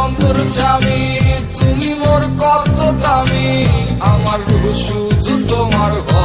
অন্তর চামি তুমি মোর কত দামি? আমার রুসু তোমার ঘর।